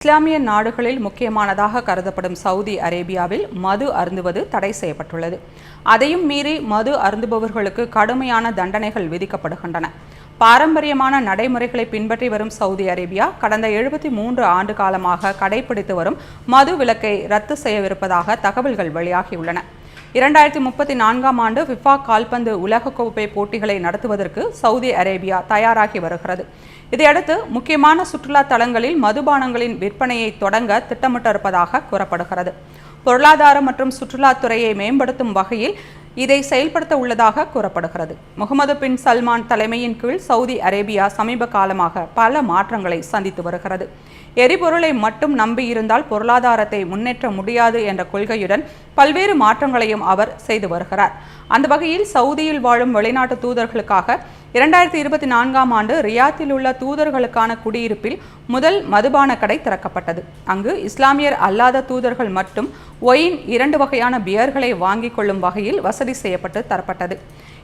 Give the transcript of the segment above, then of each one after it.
இஸ்லாமிய நாடுகளில் முக்கியமானதாக கருதப்படும் சவுதி அரேபியாவில் மது அருந்துவது தடை செய்யப்பட்டுள்ளது. அதையும் மீறி மது அருந்துபவர்களுக்கு கடுமையான தண்டனைகள் விதிக்கப்படுகின்றன. பாரம்பரியமான நடைமுறைகளை பின்பற்றி வரும் சவுதி அரேபியா கடந்த எழுபத்தி மூன்று ஆண்டு காலமாக கடைபிடித்து வரும் மது விலக்கை ரத்து செய்யவிருப்பதாக தகவல்கள் வெளியாகியுள்ளன. இரண்டாயிரத்தி முப்பத்தி நான்காம் ஆண்டு ஃபிஃபா கால்பந்து உலகக்கோப்பை போட்டிகளை நடத்துவதற்கு சவுதி அரேபியா தயாராகி வருகிறது. இதையடுத்து முக்கியமான சுற்றுலா தலங்களில் மதுபானங்களின் விற்பனையை தொடங்க திட்டமிட்டிருப்பதாக கூறப்படுகிறது. பொருளாதாரம் மற்றும் சுற்றுலாத்துறையை மேம்படுத்தும் வகையில் இதை செயல்படுத்த உள்ளதாக கூறப்படுகிறது. முகமது பின் சல்மான் தலைமையின் கீழ் சவுதி அரேபியா சமீப காலமாக பல மாற்றங்களை சந்தித்து வருகிறது. எரிபொருளை மட்டும் நம்பியிருந்தால் பொருளாதாரத்தை முன்னேற்ற முடியாது என்ற கொள்கையுடன் பல்வேறு மாற்றங்களையும் அவர் செய்து வருகிறார். அந்த வகையில் சவுதியில் வாழும் வெளிநாட்டு தூதர்களுக்காக இரண்டாயிரத்தி இருபத்தி நான்காம் ஆண்டு ரியாத்தில் உள்ள தூதர்களுக்கான குடியிருப்பில் முதல் மதுபான கடை திறக்கப்பட்டது. அங்கு இஸ்லாமியர் அல்லாத தூதர்கள் மட்டும் ஒயின் இரண்டு வகையான பியர்களை வாங்கிக் கொள்ளும் வகையில் வசதி செய்யப்பட்டு தரப்பட்டது.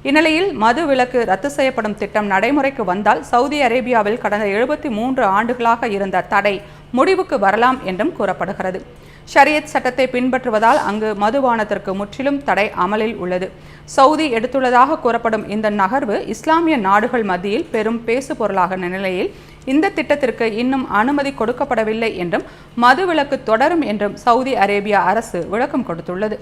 இந்நிலையில் மது விலக்கு ரத்து செய்யப்படும் திட்டம் நடைமுறைக்கு வந்தால் சவுதி அரேபியாவில் கடந்த எழுபத்தி மூன்று ஆண்டுகளாக இருந்த தடை முடிவுக்கு வரலாம் என்றும் கூறப்படுகிறது. ஷரியத் சட்டத்தை பின்பற்றுவதால் அங்கு மதுபானத்திற்கு முற்றிலும் தடை அமலில் உள்ளது. சவுதி எடுத்துள்ளதாக கூறப்படும் இந்த நகர்வு இஸ்லாமிய நாடுகள் மத்தியில் பெரும் பேசு பொருளாக நிலையில் இந்த திட்டத்திற்கு இன்னும் அனுமதி கொடுக்கப்படவில்லை என்றும் மது விலக்கு தொடரும் என்றும் சவுதி அரேபியா அரசு விளக்கம் கொடுத்துள்ளது.